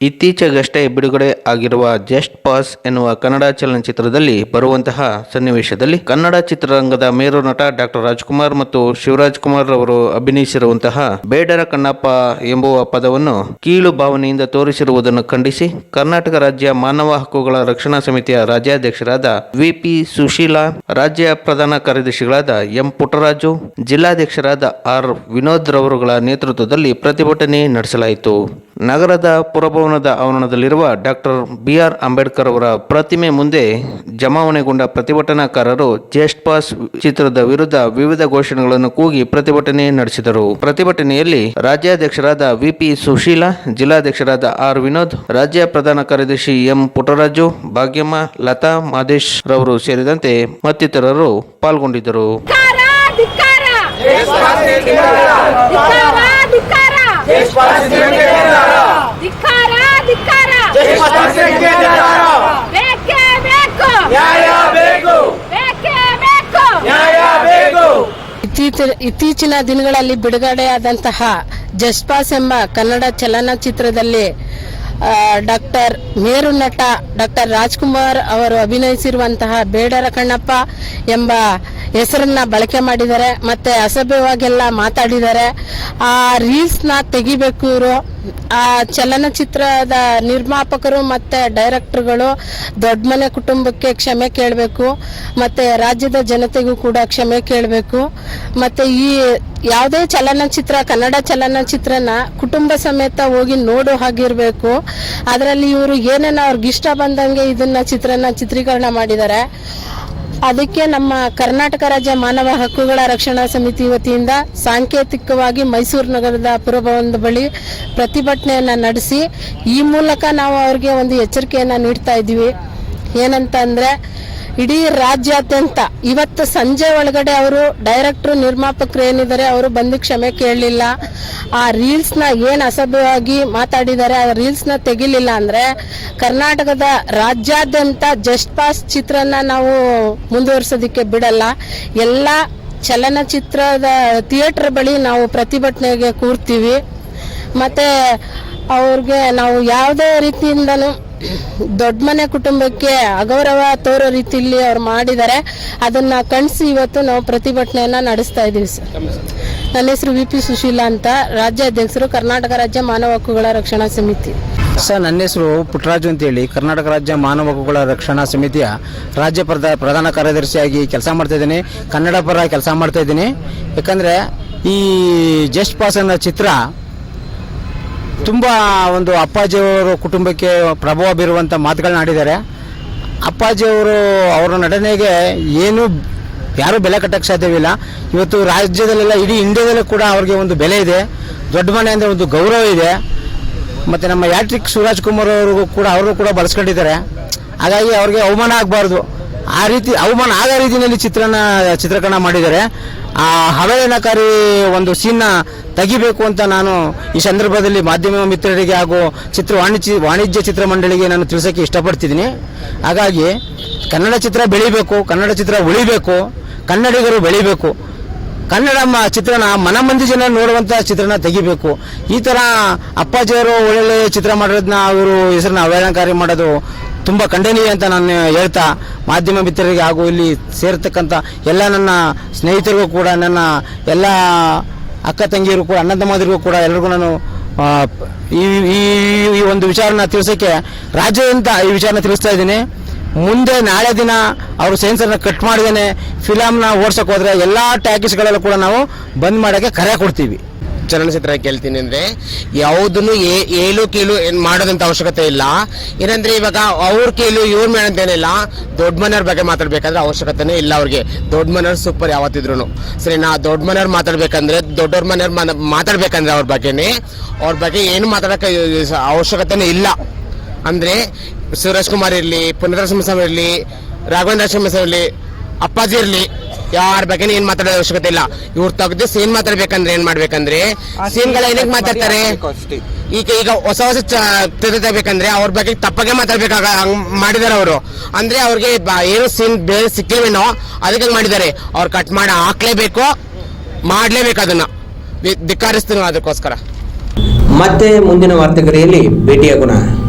ಇತ್ತೀಚೆಗಷ್ಟೇ ಬಿಡುಗಡೆ ಆಗಿರುವ ಜಸ್ಟ್ ಪಾಸ್ ಎನ್ನುವ ಕನ್ನಡ ಚಲನಚಿತ್ರದಲ್ಲಿ ಬರುವಂತಹ ಸನ್ನಿವೇಶದಲ್ಲಿ ಕನ್ನಡ ಚಿತ್ರರಂಗದ ಮೇರು ನಟ ಡಾಕ್ಟರ್ ರಾಜ್ಕುಮಾರ್ ಮತ್ತು ಶಿವರಾಜ್ ಕುಮಾರ್ ಅವರು ಅಭಿನಯಿಸಿರುವಂತಹ ಬೇಡರ ಕಣ್ಣಪ್ಪ ಎಂಬುವ ಪದವನ್ನು ಕೀಳು ಭಾವನೆಯಿಂದ ತೋರಿಸಿರುವುದನ್ನು ಖಂಡಿಸಿ ಕರ್ನಾಟಕ ರಾಜ್ಯ ಮಾನವ ಹಕ್ಕುಗಳ ರಕ್ಷಣಾ ಸಮಿತಿಯ ರಾಜ್ಯಾಧ್ಯಕ್ಷರಾದ ವಿಪಿ ಸುಶೀಲಾ, ರಾಜ್ಯ ಪ್ರಧಾನ ಕಾರ್ಯದರ್ಶಿಗಳಾದ ಎಂ ಪುಟ್ಟರಾಜು, ಜಿಲ್ಲಾಧ್ಯಕ್ಷರಾದ ಆರ್ ವಿನೋದ್ ರವರುಗಳ ನೇತೃತ್ವದಲ್ಲಿ ಪ್ರತಿಭಟನೆ ನಡೆಸಲಾಯಿತು. ನಗರದ ಪುರಭವನದ ಆವರಣದಲ್ಲಿರುವ ಡಾಕ್ಟರ್ ಬಿ ಆರ್ ಅಂಬೇಡ್ಕರ್ ಅವರ ಪ್ರತಿಮೆ ಮುಂದೆ ಜಮಾವಣೆಗೊಂಡ ಪ್ರತಿಭಟನಾಕಾರರು ಜೇಷ್ಠ ಪಾಸ್ ಚಿತ್ರದ ವಿರುದ್ಧ ವಿವಿಧ ಘೋಷಣೆಗಳನ್ನು ಕೂಗಿ ಪ್ರತಿಭಟನೆ ನಡೆಸಿದರು. ಪ್ರತಿಭಟನೆಯಲ್ಲಿ ರಾಜ್ಯಾಧ್ಯಕ್ಷರಾದ ವಿಪಿ ಸುಶೀಲಾ, ಜಿಲ್ಲಾಧ್ಯಕ್ಷರಾದ ಆರ್ ವಿನೋದ್, ರಾಜ್ಯ ಪ್ರಧಾನ ಕಾರ್ಯದರ್ಶಿ ಎಂ ಪುಟ್ಟರಾಜು, ಭಾಗ್ಯಮ್ಮ, ಲತಾ, ಮಾದೇಶ್ ರವರು ಸೇರಿದಂತೆ ಮತ್ತಿತರರು ಪಾಲ್ಗೊಂಡಿದ್ದರು. ಧಿಕ್ಕಾರ ಧಿಕ್ಕಾರ. ಧಿಕ್ಕಾರ ಧಿಕ್ಕಾರ ಧಿಕ್ಕಾರ ಬೇಕೇ. ಬೇಕು ಬೇಕೇ. ಬೇಕು. ಇತ್ತೀಚಿನ ಇತ್ತೀಚಿನ ದಿನಗಳಲ್ಲಿ ಬಿಡುಗಡೆಯಾದಂತಹ ಜಸ್ಪಾಸ್ ಎಂಬ ಕನ್ನಡ ಚಲನಚಿತ್ರದಲ್ಲಿ ಡಾಕ್ಟರ್ ಮೇರು ನಟ ಡಾಕ್ಟರ್ ರಾಜ್ಕುಮಾರ್ ಅವರು ಅಭಿನಯಿಸಿರುವಂತಹ ಬೇಡರ ಕಣ್ಣಪ್ಪ ಎಂಬ ಹೆಸರನ್ನ ಬಳಕೆ ಮಾಡಿದ್ದಾರೆ, ಮತ್ತೆ ಅಸಭ್ಯವಾಗೆಲ್ಲ ಮಾತಾಡಿದ್ದಾರೆ. ಆ ರೀಲ್ಸ್ನ ತೆಗಿಬೇಕು ಇವರು. ಆ ಚಲನಚಿತ್ರದ ನಿರ್ಮಾಪಕರು ಮತ್ತೆ ಡೈರೆಕ್ಟರ್ಗಳು ದೊಡ್ಡ ಮನೆ ಕುಟುಂಬಕ್ಕೆ ಕ್ಷಮೆ ಕೇಳಬೇಕು, ಮತ್ತೆ ರಾಜ್ಯದ ಜನತೆಗೂ ಕೂಡ ಕ್ಷಮೆ ಕೇಳಬೇಕು, ಮತ್ತೆ ಈ ಯಾವುದೇ ಚಲನಚಿತ್ರ, ಕನ್ನಡ ಚಲನಚಿತ್ರನ ಕುಟುಂಬ ಸಮೇತ ಹೋಗಿ ನೋಡೋ ಹಾಗಿರ್ಬೇಕು. ಅದರಲ್ಲಿ ಇವರು ಏನೇನೋ ಅವ್ರಿಗೆ ಇಷ್ಟ ಬಂದಂಗೆ ಇದನ್ನ ಚಿತ್ರನ ಚಿತ್ರೀಕರಣ ಮಾಡಿದ್ದಾರೆ ಅದಕ್ಕೆ ನಮ್ಮ ಕರ್ನಾಟಕ ರಾಜ್ಯ ಮಾನವ ಹಕ್ಕುಗಳ ರಕ್ಷಣಾ ಸಮಿತಿ ವತಿಯಿಂದ ಸಾಂಕೇತಿಕವಾಗಿ ಮೈಸೂರು ನಗರದ ಪುರಭವನದ ಬಳಿ ಪ್ರತಿಭಟನೆಯನ್ನ ನಡೆಸಿ ಈ ಮೂಲಕ ನಾವು ಅವ್ರಿಗೆ ಒಂದು ಎಚ್ಚರಿಕೆಯನ್ನ ನೀಡ್ತಾ ಇದ್ದೀವಿ. ಏನಂತ ಅಂದ್ರೆ ಇಡೀ ರಾಜ್ಯಾದ್ಯಂತ ಇವತ್ತು ಸಂಜೆ ಒಳಗಡೆ ಅವರು ಡೈರೆಕ್ಟರ್, ನಿರ್ಮಾಪಕರು ಏನಿದ್ದಾರೆ ಅವರು ಬಂದು ಕ್ಷಮೆ ಕೇಳಲಿಲ್ಲ. ಆ ರೀಲ್ಸ್ನ ಏನ್ ಅಸಭ್ಯವಾಗಿ ಮಾತಾಡಿದ್ದಾರೆ ಆ ರೀಲ್ಸ್ನ ತೆಗಿಲಿಲ್ಲ ಅಂದ್ರೆ ಕರ್ನಾಟಕದ ರಾಜ್ಯಾದ್ಯಂತ ಜಸ್ಟ್ ಪಾಸ್ ಚಿತ್ರನ ನಾವು ಮುಂದುವರ್ಸೋದಕ್ಕೆ ಬಿಡಲ್ಲ. ಎಲ್ಲ ಚಲನಚಿತ್ರದ ಥಿಯೇಟರ್ ಬಳಿ ನಾವು ಪ್ರತಿಭಟನೆಗೆ ಕೂರ್ತೀವಿ. ಮತ್ತೆ ಅವ್ರಿಗೆ ನಾವು ಯಾವುದೇ ರೀತಿಯಿಂದಲೂ ದೊಡ್ಡ ಮನೆ ಕುಟುಂಬಕ್ಕೆ ಅಗೌರವ ತೋರೋ ರೀತಿಯಲ್ಲಿ ಅವ್ರು ಮಾಡಿದ್ದಾರೆ ಅದನ್ನ ಕಣಿಸಿ ಇವತ್ತು ನಾವು ಪ್ರತಿಭಟನೆಯನ್ನ ನಡೆಸ್ತಾ ಇದ್ದೀವಿ ಸರ್. ನನ್ನ ಹೆಸರು ವಿ ಪಿ ಸುಶೀಲಾ ಅಂತ, ರಾಜ್ಯಾಧ್ಯಕ್ಷರು ಕರ್ನಾಟಕ ರಾಜ್ಯ ಮಾನವ ಹಕ್ಕುಗಳ ರಕ್ಷಣಾ ಸಮಿತಿ. ಸರ್, ನನ್ನ ಹೆಸರು ಪುಟ್ಟರಾಜು ಅಂತೇಳಿ. ಕರ್ನಾಟಕ ರಾಜ್ಯ ಮಾನವ ಹಕ್ಕುಗಳ ರಕ್ಷಣಾ ಸಮಿತಿಯ ರಾಜ್ಯ ಪ್ರಧ, ಪ್ರಧಾನ ಕಾರ್ಯದರ್ಶಿಯಾಗಿ ಕೆಲಸ ಮಾಡ್ತಾ ಇದ್ದೀನಿ. ಕನ್ನಡ ಪರ ಕೆಲಸ ಮಾಡ್ತಾ ಇದ್ದೀನಿ. ಯಾಕಂದರೆ ಈ ಜಸ್ಟ್ ಪಾಸ್ ಅನ್ನೋ ಚಿತ್ರ ತುಂಬ ಒಂದು ಅಪ್ಪಾಜಿಯವರ ಕುಟುಂಬಕ್ಕೆ ಪ್ರಭಾವ ಬೀರುವಂಥ ಮಾತುಗಳನ್ನ ಆಡಿದ್ದಾರೆ. ಅಪ್ಪಾಜಿಯವರು ಅವರ ನಟನೆಗೆ ಏನು ಯಾರೂ ಬೆಲೆ ಕಟ್ಟಕ್ಕೆ ಸಾಧ್ಯವಿಲ್ಲ. ಇವತ್ತು ರಾಜ್ಯದಲ್ಲೆಲ್ಲ ಇಡೀ ಇಂಡಿಯಾದಲ್ಲೂ ಕೂಡ ಅವ್ರಿಗೆ ಒಂದು ಬೆಲೆ ಇದೆ. ದೊಡ್ಡ ಮನೆ ಅಂದರೆ ಒಂದು ಗೌರವ ಇದೆ. ಮತ್ತು ನಮ್ಮ ಯಾಟ್ರಿಕ್ ಶಿವರಾಜ್ ಕುಮಾರ್ ಅವ್ರಿಗೂ ಕೂಡ ಅವರು ಕೂಡ ಬಳಸ್ಕೊಂಡಿದ್ದಾರೆ. ಹಾಗಾಗಿ ಅವ್ರಿಗೆ ಅವಮಾನ ಆಗಬಾರ್ದು. ಆ ರೀತಿ ಅವಮಾನ ಆಗ ರೀತಿಯಲ್ಲಿ ಚಿತ್ರಣ ಚಿತ್ರೀಕರಣ ಮಾಡಿದ್ದಾರೆ. ಆ ಅವಹೇಳನಕಾರಿ ಒಂದು ಸೀನ್ನ ತೆಗಿಬೇಕು ಅಂತ ನಾನು ಈ ಸಂದರ್ಭದಲ್ಲಿ ಮಾಧ್ಯಮ ಮಿತ್ರರಿಗೆ ಹಾಗೂ ಚಿತ್ರ ವಾಣಿಜ್ಯ ವಾಣಿಜ್ಯ ಚಿತ್ರಮಂಡಳಿಗೆ ನಾನು ತಿಳಿಸೋಕ್ಕೆ ಇಷ್ಟಪಡ್ತಿದ್ದೀನಿ. ಹಾಗಾಗಿ ಕನ್ನಡ ಚಿತ್ರ ಬೆಳಿಬೇಕು, ಕನ್ನಡ ಚಿತ್ರ ಉಳಿಬೇಕು, ಕನ್ನಡಿಗರು ಬೆಳಿಬೇಕು. ಕನ್ನಡ ಚಿತ್ರನ ಮನಮಂದಿ ಜನ ನೋಡುವಂತ ಚಿತ್ರನ ತೆಗಿಬೇಕು. ಈ ತರ ಅಪ್ಪಾಜಿಯವರು ಒಳ್ಳೊಳ್ಳೆ ಚಿತ್ರ ಮಾಡೋದನ್ನ ಅವರು ಹೆಸರನ್ನ ಅವಹೇಳನಕಾರಿ ಮಾಡೋದು ತುಂಬಾ ಖಂಡನೀಯ ಅಂತ ನಾನು ಹೇಳ್ತಾ, ಮಾಧ್ಯಮ ಮಿತ್ರರಿಗೆ ಹಾಗೂ ಇಲ್ಲಿ ಸೇರ್ತಕ್ಕಂಥ ಎಲ್ಲ ನನ್ನ ಸ್ನೇಹಿತರಿಗೂ ಕೂಡ, ನನ್ನ ಎಲ್ಲ ಅಕ್ಕ ತಂಗಿಯರು ಕೂಡ, ಅಣ್ಣ ಕೂಡ ಎಲ್ಲರಿಗೂ ನಾನು ಈ, ಈ- ಒಂದು ವಿಚಾರನ ತಿಳಿಸೋಕ್ಕೆ ರಾಜ್ಯದಂತ ಈ ವಿಚಾರನ ತಿಳಿಸ್ತಾ ಇದ್ದೀನಿ. ಮುಂದೆ ನಾಳೆ ದಿನ ಅವರು ಸೆನ್ಸರ್ನ ಕಟ್ ಮಾಡಿದೇನೆ ಫಿಲಮ್ನ ಓಡ್ಸೋಕೆ ಹೋದರೆ ಎಲ್ಲ ಟ್ಯಾಕಿಸ್ಗಳಲ್ಲೂ ಕೂಡ ನಾವು ಬಂದ್ ಮಾಡೋಕ್ಕೆ ಕರೆ ಕೊಡ್ತೀವಿ. ಚಲನಚಿತ್ರ ಕೇಳ್ತೀನಿ ಅಂದರೆ ಯಾವುದನ್ನು ಏಳು ಕೀಳು ಏನು ಮಾಡೋದಂಥ ಅವಶ್ಯಕತೆ ಇಲ್ಲ. ಏನಂದ್ರೆ ಇವಾಗ ಅವ್ರ ಕೀಳು ಇವ್ರ ಮೇಳಂತೇನಿಲ್ಲ ದೊಡ್ಡ ಮನೆಯವ್ರ ಬಗ್ಗೆ ಮಾತಾಡ್ಬೇಕಂದ್ರೆ ಅವಶ್ಯಕತೆನೇ ಇಲ್ಲ ಅವ್ರಿಗೆ. ದೊಡ್ಡ ಮನೆಯವ್ರು ಸೂಪರ್ ಯಾವತ್ತಿದ್ರು ಸರಿನಾ? ದೊಡ್ಡ ಮನೆಯವ್ರು ಮಾತಾಡ್ಬೇಕಂದ್ರೆ, ದೊಡ್ಡವ್ರ ಮನೆಯವ್ರು ಮಾತಾಡಬೇಕಂದ್ರೆ ಮಾತಾಡ್ಬೇಕಂದ್ರೆ ಅವ್ರ ಬಗ್ಗೆನೇ. ಅವ್ರ ಬಗ್ಗೆ ಏನು ಮಾತಾಡೋಕ್ಕೆ ಅವಶ್ಯಕತೆನೇ ಇಲ್ಲ. ಅಂದ್ರೆ ಸುರೇಶ್ ಕುಮಾರ್ ಇರಲಿ ಪುನರ್ವಸಮ ಇರಲಿ ರಾಘವೇಂದ್ರ ಇರಲಿ ಅಪ್ಪಾಜಿ ಇರ್ಲಿ ಯಾರ ಬಗ್ಗೆ ಏನ್ ಮಾತಾಡೋ ಅವಶ್ಯಕತೆ ಇಲ್ಲ. ಇವ್ರು ತೆಗ್ದು ಸೀನ್ ಮಾತಾಡ್ಬೇಕಂದ್ರೆ ಏನ್ ಮಾಡ್ಬೇಕಂದ್ರೆ ಸೀನ್ಗಳ ಏನಕ್ಕೆ ಮಾತಾಡ್ತಾರೆ? ಈಗ ಈಗ ಹೊಸ ಹೊಸ ತಿಳಿದಬೇಕಂದ್ರೆ ಅವ್ರ ಬಗ್ಗೆ ತಪ್ಪಾಗೆ ಮಾತಾಡ್ಬೇಕಾಗ ಹಂಗ್ ಮಾಡಿದಾರೆ ಅವರು. ಅಂದ್ರೆ ಅವ್ರಿಗೆ ಬ- ಏನು ಸೀನ್ ಬೇರೆ ಸಿಕ್ಕಿವೇನೋ ಅದಕ್ಕೆ ಮಾಡಿದ್ದಾರೆ ಅವ್ರು ಕಟ್ ಮಾಡಿ ಹಾಕ್ಲೇಬೇಕು ಮಾಡ್ಲೇಬೇಕು ಅದನ್ನ. ಧಿಕ್ಕಾರಿಸ್ತೀನಿ ಧಿಕ್ಕರಿಸ್ತೀನಿ ಅದಕ್ಕೋಸ್ಕರ. ಮತ್ತೆ ಮುಂದಿನ ವಾರ್ತೆಗರಿಯಲ್ಲಿ ಭೇಟಿಯಾಗೋಣ.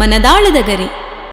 ಮನದಾಳದ ಗರಿ.